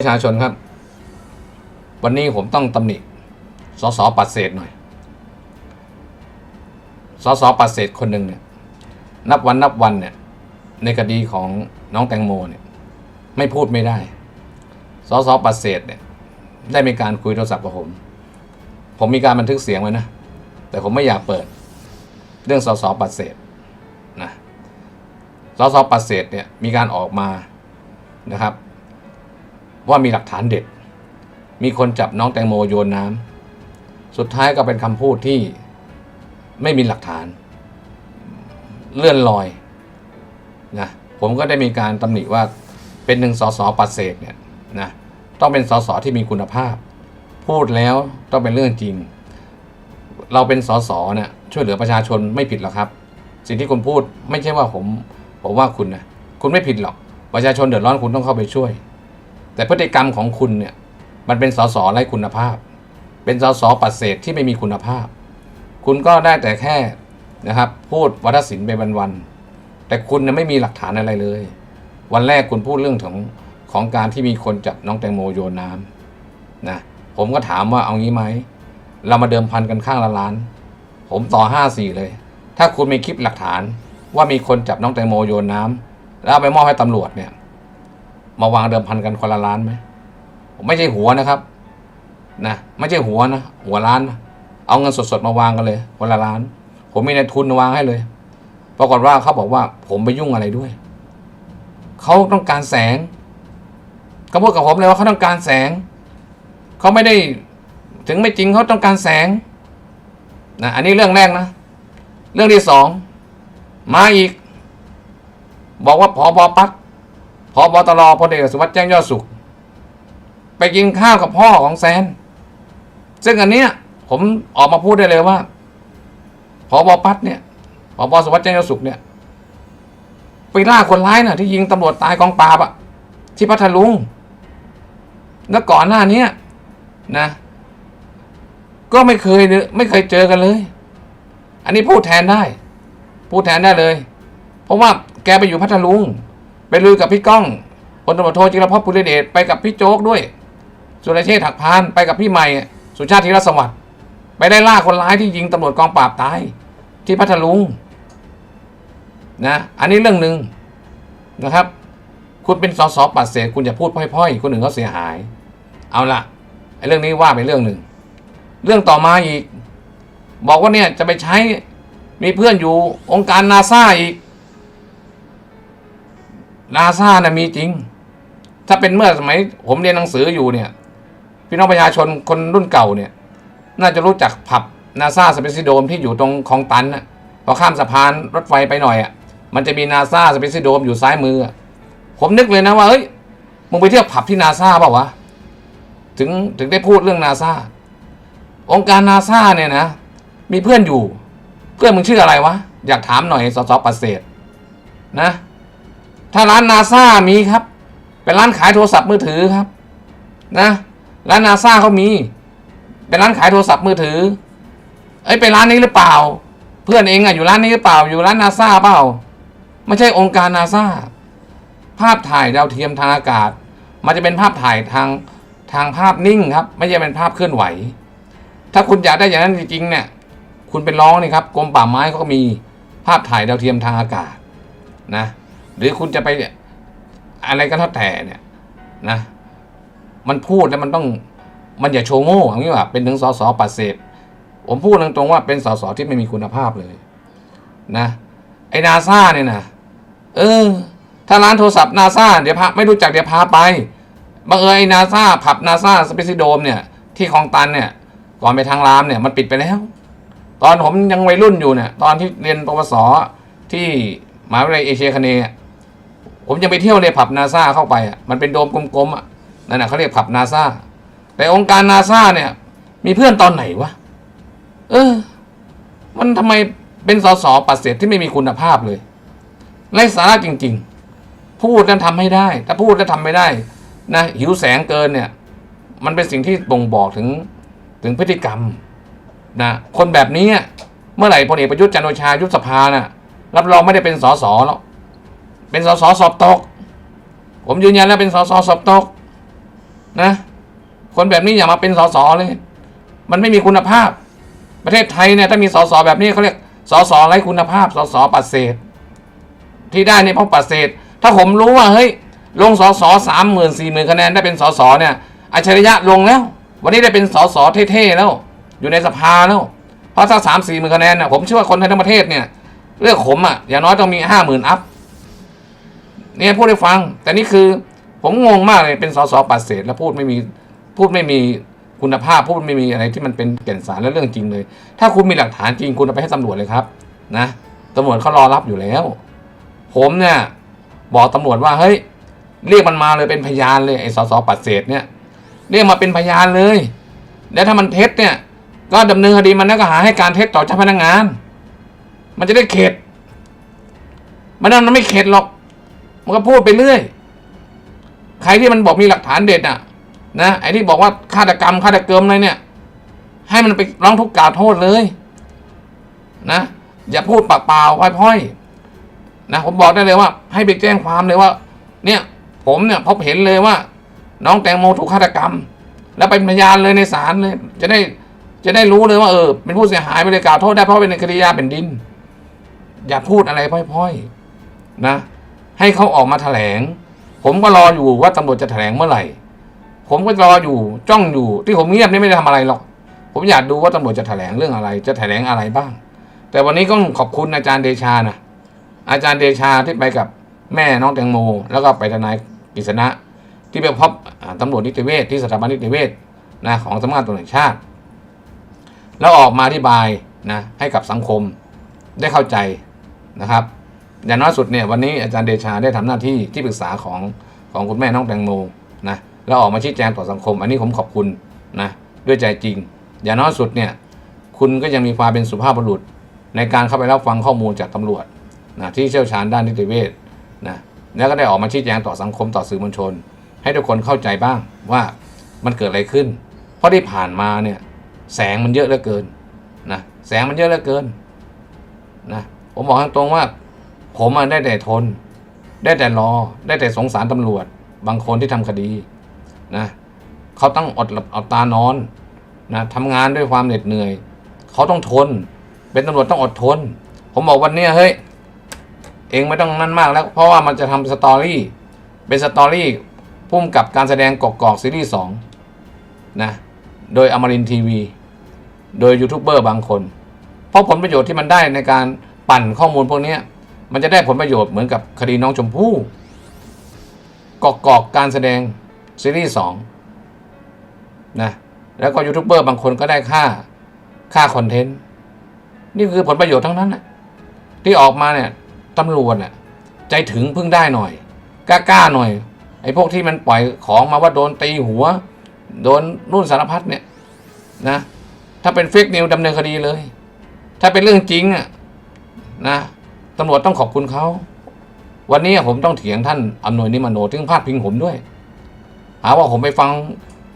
ประชาชนครับ วันนี้ผมต้องตำหนิสสปัดเศษหน่อยสสปัดเศษคนหนึ่งเนี่ย นับวันนับวันเนี่ย ในคดีของน้องแตงโมเนี่ย ไม่พูดไม่ได้สสปัดเศษเนี่ย ได้มีการคุยโทรศัพท์กับผม ผมมีการบันทึกเสียงไว้นะ แต่ผมไม่อยากเปิด เรื่องสสปัดเศษนะสสปัดเศษเนี่ยมีการออกมานะครับ ว่ามีหลักฐานเด็ด มีคนจับน้องแตงโมโยนน้ำสุดท้ายก็เป็นคำพูดที่ไม่มีหลักฐาน เลื่อนลอยนะผมก็ได้มีการตำหนิว่าเป็นหนึ่งสสปัดเศษเนี่ยนะต้องเป็นสสที่มีคุณภาพ พูดแล้วต้องเป็นเรื่องจริง เราเป็นสสเนี่ยช่วยเหลือประชาชนไม่ผิดหรอกครับ สิ่งที่คุณพูดไม่ใช่ว่าผมผมว่าคุณนะคุณไม่ผิดหรอกประชาชนเดือดร้อนคุณต้องเข้าไปช่วย แต่พฤติกรรมของคุณเนี่ยมันเป็นสสไร้คุณภาพ เป็นสสปัดเศษที่ไม่มีคุณภาพ คุณก็ได้แต่แค่นะครับพูดวัฒศิลป์ไปวันๆแต่คุณไม่มีหลักฐานอะไรเลย วันแรกคุณพูดเรื่องของของการที่มีคนจับน้องแตงโมโยนน้ำนะผมก็ถามว่าเอางี้ไหมเรามาเดิมพันกันข้างละล้าน ผมต่อห้าสี่เลย ถ้าคุณมีคลิปหลักฐานว่ามีคนจับน้องแตงโมโยนน้ำแล้วไปมอบให้ตำรวจเนี่ย มาวางเดิมพันกันคนละล้านไหมไม่ใช่หัวนะครับนะไม่ใช่หัวนะหัวล้านนะเอาเงินสดๆมาวางกันเลยคนละล้าน ผมมีในทุนวางให้เลยปรากฏว่าเขาบอกว่าผมไปยุ่งอะไรด้วยเขาต้องการแสงเขาพูดกับผมเลยว่าเขาต้องการแสงเขาไม่ได้ถึงไม่จริงเขาต้องการแสงนะอันนี้เรื่องแรกนะ เรื่องที่สองมาอีก บอกว่าพอบอปัด พอบตรพลเอกสุวัสดิ์แจ้งยอดสุข ไปกินข้าวกับพ่อของแซน ซึ่งอันเนี้ยผมออกมาพูดได้เลยว่าพอบปัดเนี่ยพอบสุวัสดิ์แจ้งยอดสุขเนี่ยไปล่าคนร้ายน่ะ ที่ยิงตำรวจตายกองปราบอะที่พัทลุง แล้วก่อนหน้านี้นะ ก็ไม่เคยไม่เคยเจอกันเลย อันนี้พูดแทนได้ พูดแทนได้เลย เพราะว่าแกไปอยู่พัทลุง ไปลุยกับพี่ก้องพลตำรวจโทจิรพปุริเดชไปกับพี่โจ๊กด้วย สุรเชษฐ์ถักพานไปกับพี่ใหม่ สุชาติธีรสวัสดิ์ไปได้ล่าคนร้ายที่ยิงตำรวจกองปราบตาย ที่พัทลุงนะ อันนี้เรื่องหนึ่งนะครับ คุณเป็นสสปัดเศษคุณอย่าพูดพ่อยๆคนอื่นเขาเสียหาย เอาละไอ้เรื่องนี้ว่าไปเรื่องหนึ่ง เรื่องต่อมาอีก บอกว่าเนี่ยจะไปใช้มีเพื่อนอยู่องค์การนาซาอีก นาซานะมีจริง ถ้าเป็นเมื่อสมัยผมเรียนหนังสืออยู่เนี่ย พี่น้องประชาชนคนรุ่นเก่าเนี่ย น่าจะรู้จักผับนาซาสเปซิโดมที่อยู่ตรงคลองตันนะพอข้ามสะพานรถไฟไปหน่อยอะ มันจะมีนาซาสเปซิโดมอยู่ซ้ายมือ ผมนึกเลยนะว่าเฮ้ยมึงไปเที่ยวผับที่นาซาเปล่าวะถึงถึงได้พูดเรื่องนาซาองค์การนาซาเนี่ยนะ มีเพื่อนอยู่ เพื่อนมึงชื่ออะไรวะ อยากถามหน่อยสสปัสเศษนะ ถ้าร้านนาซามีครับ เป็นร้านขายโทรศัพท์มือถือครับ นะร้านนาซาเขามี เป็นร้านขายโทรศัพท์มือถือ เอ้ยเป็นร้านนี้หรือเปล่า เพื่อนเองอะอยู่ร้านนี้หรือเปล่า อยู่ร้านนาซาเปล่า ไม่ใช่องค์การนาซาภาพถ่ายดาวเทียมทางอากาศ มันจะเป็นภาพถ่ายทางทางภาพนิ่งครับ ไม่ใช่เป็นภาพเคลื่อนไหว ถ้าคุณอยากได้อย่างนั้นจริงๆเนี่ย คุณเป็นร้องนี่ครับกรมป่าไม้เขาก็มีภาพถ่ายดาวเทียมทางอากาศนะ หรือคุณจะไปอะไรก็แล้วแต่เนี่ยนะ มันพูดแล้วมันต้องมันอย่าโชว์โง่อย่างนี้ว่าเป็นถึงสสปัดเศษผมพูดตรงๆว่าเป็นสสที่ไม่มีคุณภาพเลย นะ ไอ้นาซาเนี่ยนะเออ ถ้าร้านโทรศัพท์นาซาเดี๋ยวพาไม่รู้จักเดี๋ยวพาไปบังเอิญไอ้นาซาผับนาซาสเปซิโดมเนี่ย ที่คลองตันเนี่ย ก่อนไปทางรามเนี่ย มันปิดไปแล้ว ตอนผมยังวัยรุ่นอยู่เนี่ย ตอนที่เรียนปวสที่มหาวิทยาลัยเอเชียคเนย์ ผมยังไปเที่ยวเลยผับนาซาเข้าไปอะมันเป็นโดมกลมๆอะนั่นน่ะเขาเรียกผับนาซาแต่องค์การนาซาเนี่ย มีเพื่อนตอนไหนวะเออ มันทำไมเป็นสสปัดเศษที่ไม่มีคุณภาพเลยไร้สาระจริง ๆ พูดแล้วทำไม่ได้ ถ้าพูดแล้วทำไม่ได้นะหิวแสงเกินเนี่ย มันเป็นสิ่งที่บ่งบอกถึงถึงพฤติกรรมนะคนแบบนี้เมื่อไหร่พลเอกประยุทธ์จันโอชายุบสภาน่ะรับรองไม่ได้เป็นสสแล้ว เป็นสสสอบตก ผมยืนยันแล้วเป็นสสสอบตก นะ คนแบบนี้อย่ามาเป็นสสเลย มันไม่มีคุณภาพ ประเทศไทยเนี่ยถ้ามีสสแบบนี้เขาเรียกสสไร้คุณภาพสสปัดเศษ ที่ได้เนี่ยเพราะปัดเศษ ถ้าผมรู้ว่าเฮ้ยลงสสสามหมื่นสี่หมื่นคะแนนได้เป็นสสเนี่ยอัจฉริยะลงแล้ว วันนี้ได้เป็นสสเท่ๆแล้ว อยู่ในสภาแล้วเพราะถ้าสามสี่หมื่นคะแนนน่ะผมเชื่อว่าคนไทยทั้งประเทศเนี่ยเลือกผมอะอย่างน้อยต้องมีห้าหมื่นอัพ เนี่ยพูดให้ฟัง แต่นี่คือ ผมงงมากเลยเป็นสสปัดเศษแล้วพูดไม่มีพูดไม่มีคุณภาพพูดไม่มีอะไรที่มันเป็นแก่นสารและเรื่องจริงเลย ถ้าคุณมีหลักฐานจริงคุณเอาไปให้ตำรวจเลยครับนะตำรวจเขารอรับอยู่แล้ว ผมเนี่ยบอกตำรวจว่าเฮ้ยเรียกมันมาเลยเป็นพยานเลยไอ้สสปัดเศษเนี่ยเรียกมาเป็นพยานเลย แล้วถ้ามันเท็จเนี่ย ก็ดำเนินคดีมันแล้วก็หาให้การเท็จต่อเจ้าพนักงาน มันจะได้เข็ดมันนั่นมันไม่เข็ดหรอก มันก็พูดไปเรื่อย ใครที่มันบอกมีหลักฐานเด็ดอะ นะไอ้ที่บอกว่าฆาตกรรมฆาตเกิมอะไรเนี่ย ให้มันไปร้องทุกข์กล่าวโทษเลย นะ อย่าพูดปากเปล่าพ่อยๆนะผมบอกได้เลยว่า ให้ไปแจ้งความเลยว่า เนี่ย ผมเนี่ยพบเห็นเลยว่า น้องแตงโมถูกฆาตกรรม แล้วเป็นพยานเลยในศาลเลย จะได้จะได้รู้เลยว่าเออเป็นผู้เสียหายไปเลยกล่าวโทษได้เพราะเป็นคดียาแผ่นดิน อย่าพูดอะไรพ่อยๆนะ ให้เขาออกมาแถลง ผมก็รออยู่ว่าตำรวจจะแถลงเมื่อไหร่ ผมก็รออยู่จ้องอยู่ที่ผมเงียบนี่ไม่ได้ทำอะไรหรอก ผมอยากดูว่าตำรวจจะแถลงเรื่องอะไร จะแถลงอะไรบ้าง แต่วันนี้ก็ขอบคุณอาจารย์เดชานะอาจารย์เดชาที่ไปกับแม่น้องแตงโม แล้วก็ไปทนายกฤษณะที่ไปพบตำรวจนิติเวศที่สถาบันนิติเวศนะของสำนักงานตำรวจแห่งชาติ แล้วออกมาอธิบายนะให้กับสังคมได้เข้าใจนะครับ อย่างน้อยสุดเนี่ยวันนี้อาจารย์เดชาได้ทำหน้าที่ที่ปรึกษาของของคุณแม่น้องแตงโมนะแล้วออกมาชี้แจงต่อสังคม อันนี้ผมขอบคุณนะด้วยใจจริง อย่างน้อยสุดเนี่ยคุณก็ยังมีความเป็นสุภาพบุรุษ ในการเข้าไปรับฟังข้อมูลจากตำรวจนะที่เชี่ยวชาญด้านนิติเวชนะแล้วก็ได้ออกมาชี้แจงต่อสังคมต่อสื่อมวลชน ให้ทุกคนเข้าใจบ้างว่ามันเกิดอะไรขึ้น เพราะที่ผ่านมาเนี่ยแสงมันเยอะเหลือเกินนะแสงมันเยอะเหลือเกินนะผมบอกตรงๆว่า ผมอะได้แต่ทน ได้แต่รอ ได้แต่สงสารตำรวจ บางคนที่ทำคดีนะเขาต้องอดหลับอดตานอนนะทำงานด้วยความเหน็ดเหนื่อย เขาต้องทน เป็นตำรวจต้องอดทน ผมบอกวันนี้เฮ้ยเองไม่ต้องนั่นมากแล้ว เพราะว่ามันจะทำสตอรี่เป็นสตอรี่พุ่มกับการแสดงกอกกอกซีรีส์สองนะโดยอมรินทีวี โดยยูทูบเบอร์บางคน เพราะผลประโยชน์ที่มันได้ในการปั่นข้อมูลพวกนี้ มันจะได้ผลประโยชน์เหมือนกับคดีน้องชมพู่กอกกอกการแสดงซีรีส์สองนะแล้วก็ยูทูบเบอร์บางคนก็ได้ค่าค่าคอนเทนต์ นี่คือผลประโยชน์ทั้งนั้นนะที่ออกมาเนี่ยตำรวจน่ะใจถึงพึ่งได้หน่อย กล้าๆหน่อย ไอ้พวกที่มันปล่อยของมาว่าโดนตีหัว โดนนู่นสารพัดเนี่ยนะถ้าเป็นเฟกนิวดำเนินคดีเลย ถ้าเป็นเรื่องจริงอะนะ ตำรวจต้องขอบคุณเขา วันนี้ผมต้องเถียงท่านอำนวยนิมโนถึงพาดพิงผมด้วย หาว่าผมไปฟัง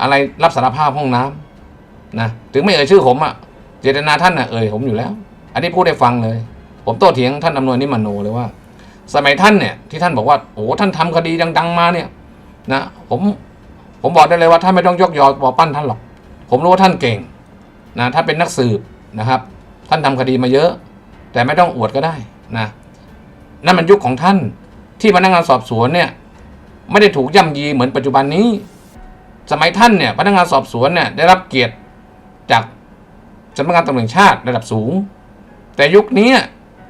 อะไรรับสารภาพห้องน้ำนะถึงไม่เอ่ยชื่อผมอะเจตนาท่านอะเอ่ยผมอยู่แล้ว อันนี้พูดได้ฟังเลย ผมโต้เถียงท่านอำนวยนิมโนเลยว่า สมัยท่านเนี่ยที่ท่านบอกว่าโอ้ท่านทำคดีดัง ๆ มาเนี่ยนะผมผมบอกได้เลยว่าท่านไม่ต้องยกยอปอปั้นท่านหรอก ผมรู้ว่าท่านเก่งนะถ้าเป็นนักสืบนะครับ ท่านทำคดีมาเยอะ แต่ไม่ต้องอวดก็ได้ นะนั่นมันยุคของท่านที่พนักงานสอบสวนเนี่ยไม่ได้ถูกย่ำยีเหมือนปัจจุบันนี้ สมัยท่านเนี่ยพนักงานสอบสวนเนี่ยได้รับเกียรติจากสำนักงานตำรวจชาติระดับสูง แต่ยุคนี้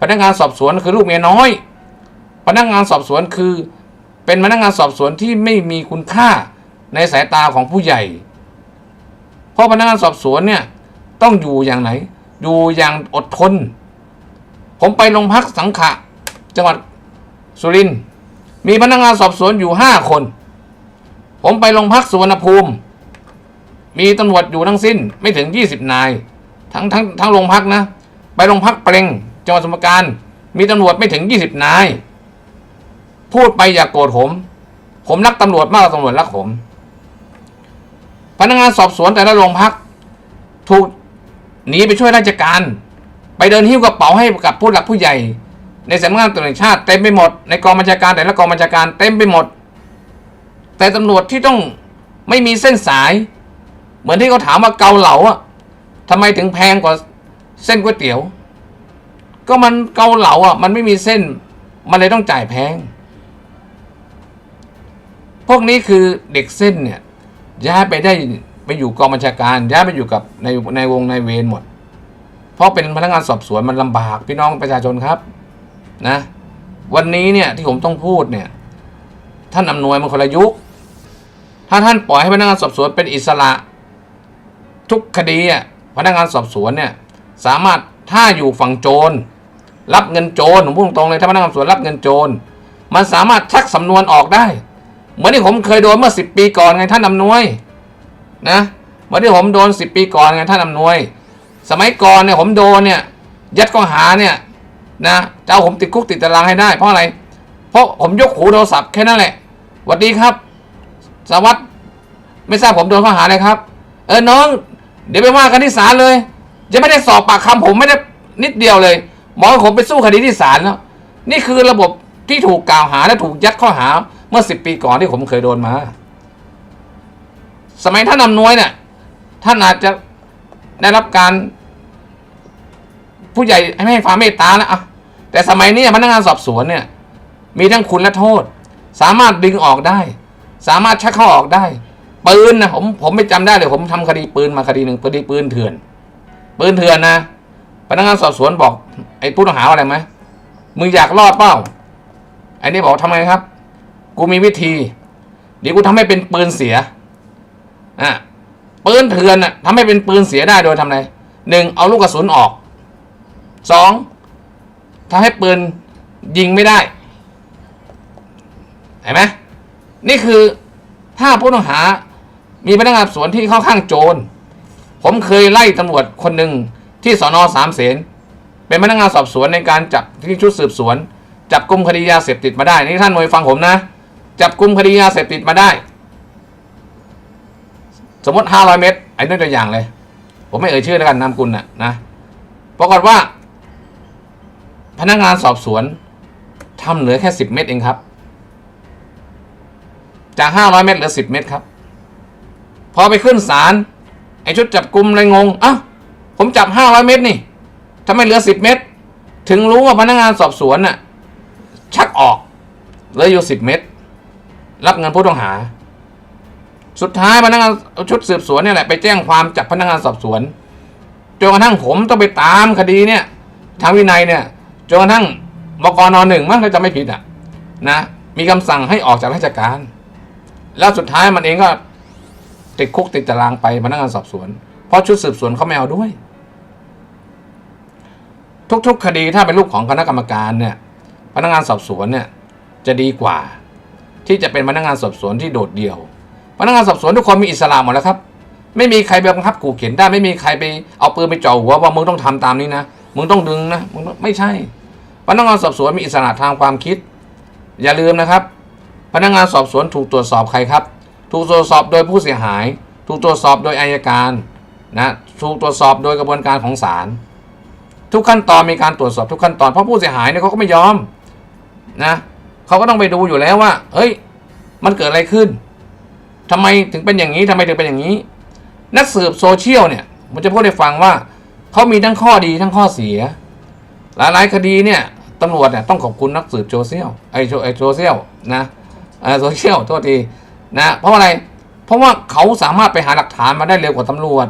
พนักงานสอบสวนคือลูกเมียน้อย พนักงานสอบสวนคือเป็นพนักงานสอบสวนที่ไม่มีคุณค่าในสายตาของผู้ใหญ่ เพราะพนักงานสอบสวนเนี่ยต้องอยู่อย่างไหน อยู่อย่างอดทน ผมไปโรงพักสังขะ จังหวัดสุรินทร์มีพนักงานสอบสวนอยู่ห้าคน ผมไปโรงพักสุวรรณภูมิ มีตำรวจอยู่ทั้งสิ้นไม่ถึงยี่สิบนาย ทั้งทั้งทั้งโรงพักนะ ไปโรงพักเปรงจังหวัดสมุทรปราการมีตำรวจไม่ถึงยี่สิบนาย พูดไปอย่ากโกรธผม ผมรักตำรวจมากกว่าตำรวจรักผม พนักงานสอบสวนแต่ละโรงพัก ถูกหนีไปช่วยราชการ ไปเดินหิ้วกระเป๋าให้กับผู้หลักผู้ใหญ่ ในสำนักงานตำรวจแห่งชาติเต็มไปหมดในกองบัญชาการแต่ละกองบัญชาการเต็มไปหมด แต่ตำรวจที่ต้องไม่มีเส้นสาย เหมือนที่เขาถามว่าเกาเหลาอะทำไมถึงแพงกว่าเส้นก๋วยเตี๋ยว ก็มันเกาเหลาอะ มันไม่มีเส้น มันเลยต้องจ่ายแพง พวกนี้คือเด็กเส้นเนี่ยย้ายไปได้ไปอยู่กองบัญชาการย้ายไปอยู่กับในในวงในเวรหมด เพราะเป็นพนักงานสอบสวนมันลำบากพี่น้องประชาชนครับนะ วันนี้เนี่ยที่ผมต้องพูดเนี่ย ท่านอำนวยมันคนละยุคถ้าท่านปล่อยให้พนักงานสอบสวนเป็นอิสระ ทุกคดีอะพนักงานสอบสวนเนี่ย สามารถถ้าอยู่ฝั่งโจร รับเงินโจรผมพูดตรงเลยถ้าพนักงานสอบสวนรับเงินโจร มันสามารถชักสำนวนออกได้ เหมือนที่ผมเคยโดนเมื่อสิบปีก่อนไงท่านอำนวยนะเหมือนที่ผมโดนสิบปีก่อนไงท่านอำนวย สมัยก่อนเนี่ยผมโดนเนี่ยยัดข้อหาเนี่ยนะจะเอาผมติดคุกติดตารางให้ได้ เพราะอะไร เพราะผมยกหูโทรศัพท์แค่นั้นแหละสวัสดีครับสวัสดไม่ทราบผมโดนข้อหาอะไรครับ เออน้อง เดี๋ยวไปว่ากันที่ศาลเลยยังไม่ได้สอบปากคำผมไม่ได้นิดเดียวเลยหมอให้ผมไปสู้คดีที่ศาลแล้วนี่คือระบบที่ถูกกล่าวหาและถูกยัดข้อหาเมื่อสิบปีก่อนที่ผมเคยโดนมา สมัยท่านอำนวยเนี่ยท่านอาจจะ ได้รับการผู้ใหญ่ให้ความเมตตาแล้วอะแต่สมัยนี้พนักงานสอบสวนเนี่ย มีทั้งคุณและโทษ สามารถดึงออกได้ สามารถชักเข้าออกได้ปืนนะผมผมไม่จำได้เลย ผมทำคดีปืนมาคดีหนึ่งคดีปืนเถื่อน ปืนเถื่อนนะพนักงานสอบสวนบอก ไอ้ผู้ต้องหาอะไรไหมมึงอยากรอดเปล่าไอ้นี่บอกทำไงครับ กูมีวิธี เดี๋ยวกูทำให้เป็นปืนเสียอะ ปืนเถื่อนน่ะทำให้เป็นปืนเสียได้โดยทำไงหนึ่งเอาลูกกระสุนออกสองทำให้ปืนยิงไม่ได้เห็นไหมนี่คือถ้าผู้ต้องหามีพนักงานสอบสวนที่เข้าข้างโจร ผมเคยไล่ตำรวจคนหนึ่งที่สอนอสามเสนเป็นพนักงานสอบสวนในการจับที่ชุดสืบสวน จับกลุ่มคดียาเสพติดมาได้ นี่ท่านมวยฟังผมนะ จับกลุ่มคดียาเสพติดมาได้ สมมติห้าร้อยเมตรไอ้นี่ตัวอย่างเลย ผมไม่เอ่ยชื่อแล้วกันนามกุลน่ะนะปรากฏว่า พนักงานสอบสวนทำเหลือแค่สิบเมตรเองครับ จากห้าร้อยเมตรเหลือสิบเมตรครับ พอไปขึ้นศาลไอ้ชุดจับกลุ่มเลยงงอะผมจับห้าร้อยเมตรนี่ทำไมเหลือสิบเมตร ถึงรู้ว่าพนักงานสอบสวนน่ะชักออกเหลืออยู่สิบเมตร รับเงินผู้ต้องหา สุดท้ายพนักงานชุดสืบสวนเนี่ยแหละไปแจ้งความจับพนักงานสอบสวนจนกระทั่งผมต้องไปตามคดีเนี่ยทางวินัยเนี่ยจนกระทั่งบกนหนึ่งมั้งถ้าจะไม่ผิดอะนะมีคำสั่งให้ออกจากราชการ แล้วสุดท้ายมันเองก็ติดคุกติดตารางไปพนักงานสอบสวน เพราะชุดสืบสวนเขาไม่เอาด้วย ทุกๆ คดีถ้าเป็นลูกของคณะกรรมการเนี่ยพนักงานสอบสวนเนี่ยจะดีกว่า ที่จะเป็นพนักงานสอบสวนที่โดดเดี่ยว พนักงานสอบสวนทุกคนมีอิสระหมดแล้วครับ ไม่มีใครไปบังคับขู่เข็นได้ไม่มีใครไปเอาปืนไปจ่อหัวว่ามึงต้องทำตามนี้นะมึงต้องดึงนะมึงไม่ใช่ พนักงานสอบสวนมีอิสระทางความคิด อย่าลืมนะครับ พนักงานสอบสวนถูกตรวจสอบใครครับ ถูกตรวจสอบโดยผู้เสียหาย ถูกตรวจสอบโดยอายการนะถูกตรวจสอบโดยกระบวนการของศาลทุกขั้นตอนมีการตรวจสอบทุกขั้นตอนเพราะผู้เสียหายเนี่ยเขาก็ไม่ยอมนะเขาก็ต้องไปดูอยู่แล้วว่า เฮ้ย มันเกิดอะไรขึ้น ทำไมถึงเป็นอย่างนี้ทำไมถึงเป็นอย่างนี้ นักสืบโซเชียลเนี่ยผมจะพูดให้ฟังว่าเขามีทั้งข้อดีทั้งข้อเสีย หลายๆคดีเนี่ยตำรวจเนี่ยต้องขอบคุณนักสืบโซเชียลไอโซไอโซเชียลนะโซเชียลโทษทีนะเพราะอะไรเพราะว่าเขาสามารถไปหาหลักฐานมาได้เร็วกว่าตำรวจ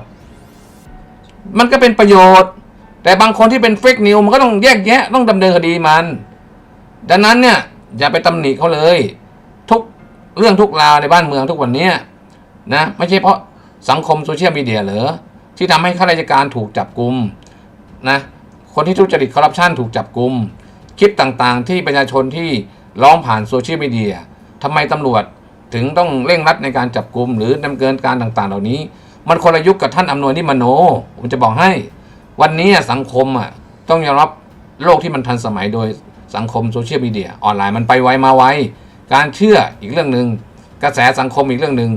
มันก็เป็นประโยชน์ แต่บางคนที่เป็นเฟกนิวมันก็ต้องแยกแยะต้องดำเนินคดีมัน ดังนั้นเนี่ยอย่าไปตำหนิเขาเลย เรื่องทุกราวในบ้านเมืองทุกวันนี้นะไม่ใช่เพราะสังคมโซเชียลมีเดียหรือที่ทำให้ข้าราชการถูกจับกลุมนะคนที่ทุจริตคอร์รัปชันถูกจับกลุม คลิปต่างๆ ที่ประชาชนที่ร้องผ่านโซเชียลมีเดียทำไมตำรวจถึงต้องเร่งรัดในการจับกลุม หรือดำเนินการต่างๆ เหล่านี้ มันคนละยุคกับท่านอำนวยนิมโนผมจะบอกให้ วันนี้สังคมอะต้องยอมรับโลกที่มันทันสมัยโดยสังคมโซเชียลมีเดียออนไลน์มันไปไวมาไว การเชื่ออีกเรื่องหนึ่งกระแสสังคมอีกเรื่องหนึ่ง